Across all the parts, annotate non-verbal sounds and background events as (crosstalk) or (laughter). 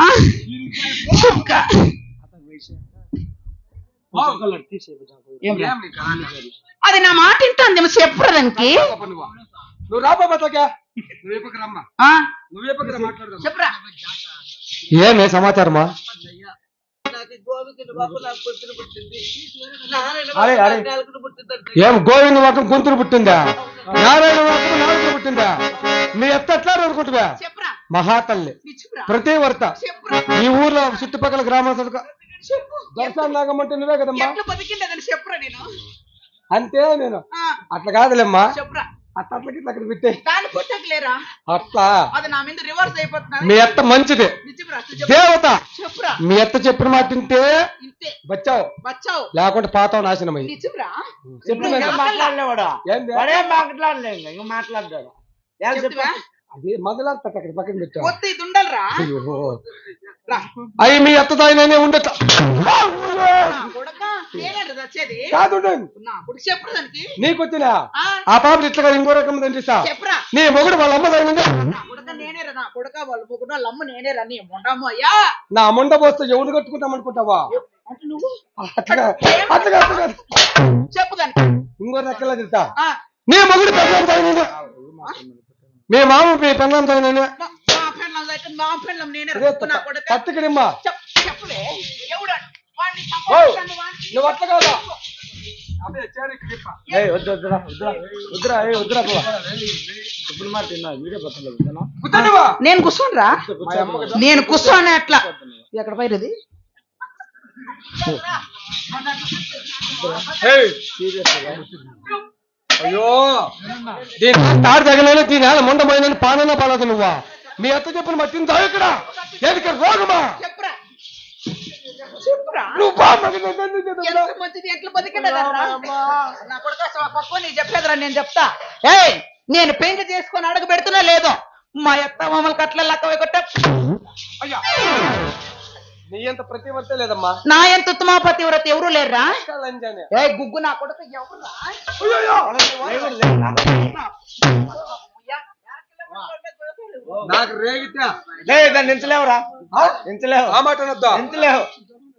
ఆ, చెప్పుకా. ఏం రా? అది నా మాట వింటుంది చెప్పురా దానికి నువ్వు రాబా బతకా నువ్వు ఎప్పక రమ్మా ఆ, నువ్వు ఎప్పక మాట్లాడదాం చెప్పురా ఏమే సమాచారమా అరే అరే ఏం గోవింద వాకం గొంతులు పుట్టిందా నారాయణ వాకం నాలుగు పుట్టిందా మీ ఎత్త ఎట్లా చెప్పురా. మహాతల్లి. ప్రతి వర్త ఈ ఊర్లో చుట్టుపక్కల చెప్పు. దర్శనం నాగమంటే నువ్వే కదమ్మా? అంతే నేను. అట్లా కాదులేమ్మా. అట్లా ఇట్లా అక్కడ పెట్టే అట్లా. మీ అత్త మంచిది. దేవత. మీ అత్త చెప్పిన మాట ఇంతే. బచ్చావు. బచ్చావు. లేకుంటే పాతావు నాశనం అయ్యి నిజంరా చెప్పు. మాట్లాడలేవాడా? మాట్లాడలేదు. ఇంకా అది మొదలంతా అక్కడ పక్కన ఇది ఉండాలిరా. రా. మీ అత్త తాయినే వచ్చేది. కాదు నా కొడుకు చెప్పురా దానికి? నీకొచ్చినా ఆ, ఆ పాప ఇట్లా ఇంకో రకం తండ్రిస్తా చెప్పురా. నీ మొగుడు వాళ్ళ అమ్మ తాగినంగా నా కొడక నేనేరా నా కొడక వాళ్ళు ముగ్గురు వాళ్ళ అమ్మ నేనేరా నీ మొండమ్మ అయ్యా. నా ముండ పోస్తే ఎవరు కట్టుకుంటాం అనుకుంటావా? అంటే నువ్వు? అట్లా అట్లా అట్లా చెప్పు దానికి. ఇంకో రకంగా తింటా? ఆ, నీ మొగుడు మీ మామ మీ పెళ్ళం నేనే నా కొడక? కత్తికిడిమ్మా చెప్ చెప్పలే ఎవడు? వాడిని ఓ, తప్పకుండా వాడిని. నువ్వు అట్లా కాదా? నేను కూర్చోనరా. మా నేను కూర్చోనే అట్లా. ఎక్కడ పైరది ఏయ్, అయ్యో. దీని తాడు తగలేదు దీని నేల ముండమైందని పానన పాలదు నువ్వా? మీ అత్త చెప్పిన మట్టిని తాగు ఇక్కడ. ఏది రోగమా? చెప్పురా. చెప్పురా. నువ్వు చెప్పేదిరా నేను చెప్తా. ఏయ్ నేను పెంచి చేసుకొని అడుగు పెడుతున్నా లేదో. మా అత్త మమ్మల్ని కట్ల లెక్క కొట్ట అయ్యా. నీ ప్రతివర్తే లేదమ్మా? నా ఎంత ఉత్తమా పతివ్రత ఎవరు లంజానే. ఏ గుగ్గు నా కొడుకు ఎవరురా? నాకు రేగితే ఏయ్ దాన్ని ఎంచలేవురా ఆ? ఎంచలేవు ఆ మాట అనొద్దా ఎంచలేవు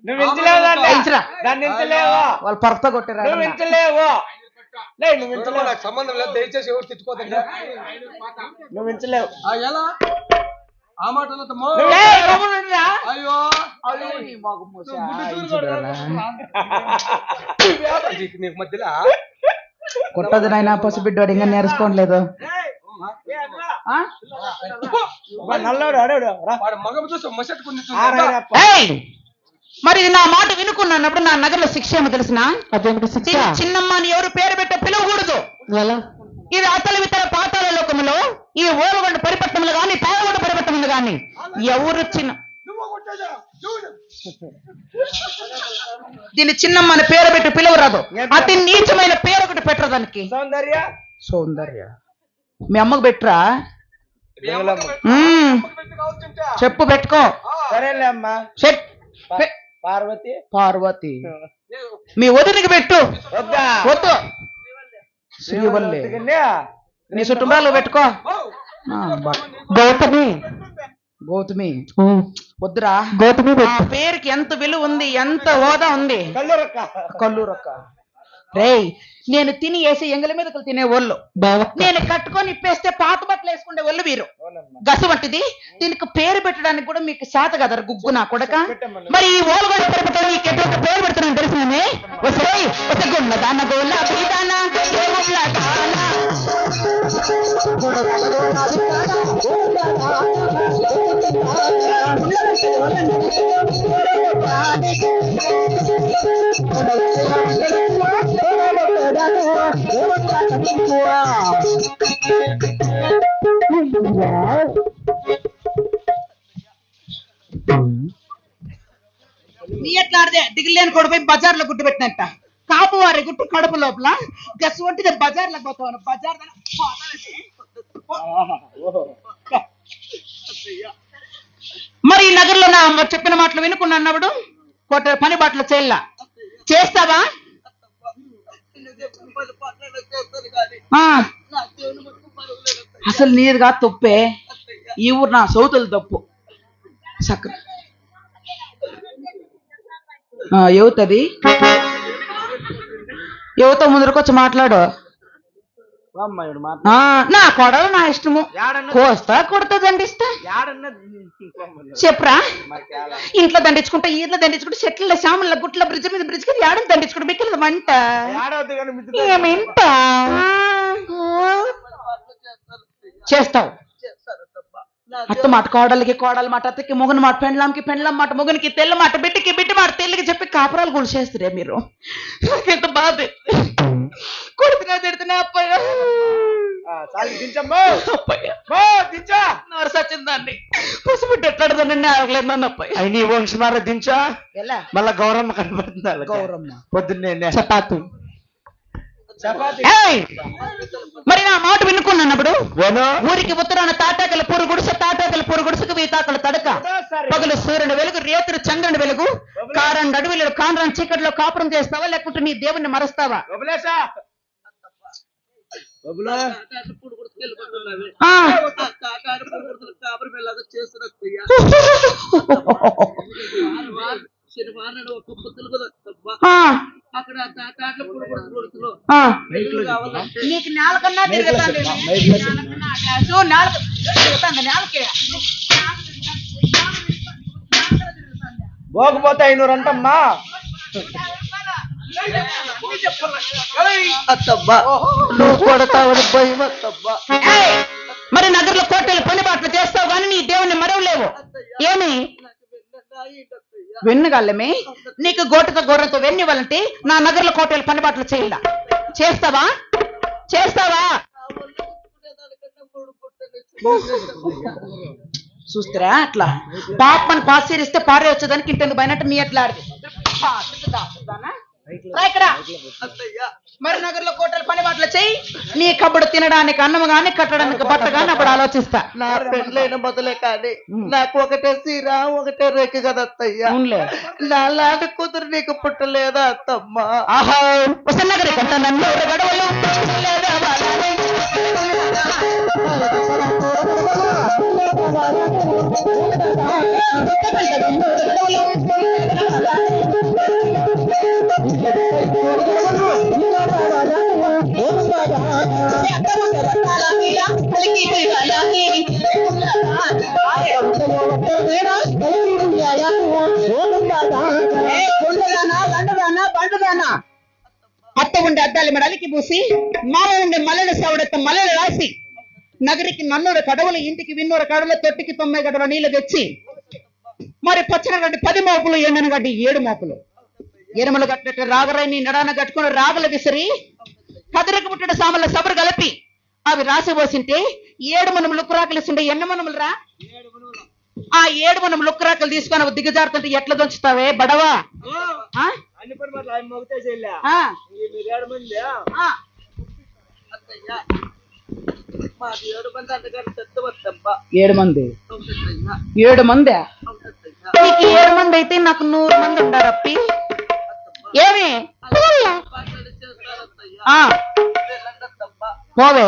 నువ్వు ఎంచలేవు దాన్ని ఎంచరా. దాన్ని ఎంచలేవు వాళ్ళు పరత కొట్టారా నువ్వు ఎంచలేవు లే నువ్వు ఎంచలేవు నాకు సంబంధం లేదు. దయచేసి ఎవరు తిట్టుకోదండి నువ్వు ఎంచలేవు ఆ, ఎలా? ఆ మాట అనొద్దమ్మా. ఏయ్, గమ్మునుండురా. అయ్యో. అయ్యో, నీ మగ మూస. నీకు నీకు మధ్యలో. కొట్టదు నాయన పసిబిడ్డోడు ఇంకా నేర్చుకోవట్లేదు. ఆ? అబ్బా, నల్లోడు అడవుడు రా. వాడు మగం చూసి మసెట్టుకుని ఆ, రా, రా, పో. ఏయ్! మరి ఇది నా మాట వినుకున్నప్పుడు నా నగరంలో శిక్ష ఏమో తెలిసిన? చిన్నమ్మ అని ఎవరు పేరు పెట్ట పిలవకూడదు. ఇది అతల వితల పాతాల లోకములో ఈ ఓలగొండ పరిపట్టములు గాని పాలగొండ పరిపట్టములు గాని ఎవరు చిన్న (laughs) దీన్ని చిన్నమ్మ అని పేరు పెట్టి పిలవరాదు. అతి నీచమైన పేరు ఒకటి పెట్టరు దానికి? సౌందర్య? సౌందర్య. మీ అమ్మకు పెట్టరా. చెప్పు పెట్టుకో. సరేలే అమ్మా. పార్వతి. పార్వతి. మీ వదిలికి పెట్టు. వద్దా? శ్రీవల్లి. నీ చుట్టుమ్రాలు పెట్టుకో. గౌతమి. గౌతమి. వద్దురా. గౌతమి ఆ పేరుకి ఎంత విలువ ఉంది ఎంత హోదా ఉంది? కల్లూరక్క రేయ్ నేను తిని వేసి ఎంగల మీద తినే ఒళ్ళు. నేను కట్టుకొని ఇప్పేస్తే పాత బట్టలు వేసుకునే ఒళ్ళు వీరు. గసు వంటిది. దీనికి పేరు పెట్టడానికి కూడా మీకు శాత కదా గుగ్గు నా కొడక. మరి ఈ ఓలగొండ పెరుగుతో నీకు ఎటువంటి పేరు పెడుతున్నాను తెలిసినమే వసే గుండ్ల దాన గోళ్ళ దాన. నీ ఎట్లా ఆడితే దిగులేని కొడుపోయి బజార్లో గుట్టు పెట్టినట్ట. కాపు వారి గుట్టు కడుపు లోపల. గస్ వంటిది బజార్లో పోతాను బజార్. మరి ఈ నగరంలో నా చెప్పిన మాటలు వినుకున్నా అన్నప్పుడు కొట్ట పని బాటలు చేయాల చేస్తావా? అసలు నీదిగా తొప్పే. ఈ ఊరు నా సౌతులు తప్పు. సక్క యువతది? యువత ముందరకొచ్చి మాట్లాడు అమ్మ ఇప్పుడు మాట ఆ, నా కొడలు నా ఇష్టము. కోస్తా కొడతా దండిస్తా. చెప్పురా. ఇంట్లో దండించుకుంటా ఈట్లో దండించుకుంటా చెట్ల శామల గుట్ల బ్రిడ్జ్ మీద బ్రిడ్జ్కి ఏడని దండించుకుంటా మిక్కిలది మంట. ఏమింట చేస్తావు. అత్త మాట కోడలికి కోడల మాట అత్తకి మొగని మాట పెండ్లాంకి పెండ్లం మాట మొగనికి తెల్ల మాట బిడ్డకి బిడ్డ మాట తెల్లికి చెప్పి కాపురాలు కూడా చేస్తారే మీరు. నాకెంత బాధ. కొడుతున్నా తిడుతున్నా అప్పయ్య. చాలు దించమ్మో. అప్పయ్య. దించా. పసుపుట్టు అప్పయ్య. అయి నీ వంశమార దించా? ఎలా? మళ్ళా గౌరమ్మ కనబడుతుంది. గౌరమ్మ. పొద్దున్నే చపాతు! మరి నా మాట వినుకున్నప్పుడు వేణు ఊరికి ఉత్తరాన తాటాకల పూరు గుడిసె తాటాకల పూరు గుడిసెకు వీతాకల తడక. పగలు సూర్యుని వెలుగు రేతురు చంద్రుని వెలుగు కారం అడవిలో కాండ్రం చీకటిలో కాపురం చేస్తావా లేకుంటే నీ దేవుణ్ణి మరస్తావా బబులేసా బబులా ఆ. (laughs) ఆ. ఆ. నీకు నేల కన్నా తిరుగుతాంది. సో నేల తిరుగుతాంది, నేలకే. పోకపోతే ఐనూరు అంటమ్మా. నువ్వు కొడతావని భయం ఏయ్! మరి నగరంలో కోటలు పని బాటలు చేస్తావు కానీ నీ దేవుణ్ణి మరవలేవు. ఏమి? వెన్నుగల్లమే నీకు గోటతో గోరంతో వెన్ను ఇవ్వాలంటే నా నగరంలో కోటలు పని బాటలు చేయాల? చేస్తావా? చేస్తావా? చూస్తారా? అట్లా. పాపని పాసిరిస్తే పారే వచ్చేదానికి ఇంటెందుకు పోయినట్టు నీ. ఎట్లా ఆడిది మరి నగర్లో కోటలు పని బాటలు చెయ్యి. నీ కబ్బుడు తినడానికి అన్నం గాని కట్టడానికి బట్ట గాని అప్పుడు ఆలోచిస్తా. నా పెళ్ళైన మొదలే కానీ నాకు ఒకటే సీరా ఒకటే రేఖ కదా అత్తయ్య. నా లాంటి కూతురు నీకు పుట్టలేదా అత్తమ్మ? ఆహా నగరి కంట నన్ను గడవలు? అత్త ఉండే అద్దాలి మెడలికి పూసి మాల ఉండే మల్లెల సవడెత్త మల్లెల రాసి నగరికి నన్నూరు కడవలు ఇంటికి విన్నూరు కడవల తొట్టికి తొమ్మిది గడవల నీళ్ళు తెచ్చి మరి పచ్చన గడ్డి పది మోపులు ఎండన గడ్డి ఏడు మోపులు. ఎరుమలు కట్టినట్టు రాగరాయిని నడాన కట్టుకుని రాగల విసిరి కదిరికి పుట్టిన సామల సబరు కలిపి అవి రాసిపోసింటే ఏడు మనం లుక్కురాకులు ఇస్తుండే. ఎన్న మనములు రా? ఆ ఏడు మనం లుక్కురాకలు తీసుకొని దిగజారుతుంటే ఎట్లా దంచుతావే? బడవా? అన్ని పని మాటలు ఆయన మొగితే చేయలే ఆ? మీరు ఏడు మంది ఆ. అత్తయ్య మాది ఏడు మంది అంతగాని తెత్తవద్దమ్మా ఏడు మంది? ఏడు మంది? నీకు ఏడు మంది అయితే నాకు నూరు మంది ఉండారప్పి ఏమి? పోవే.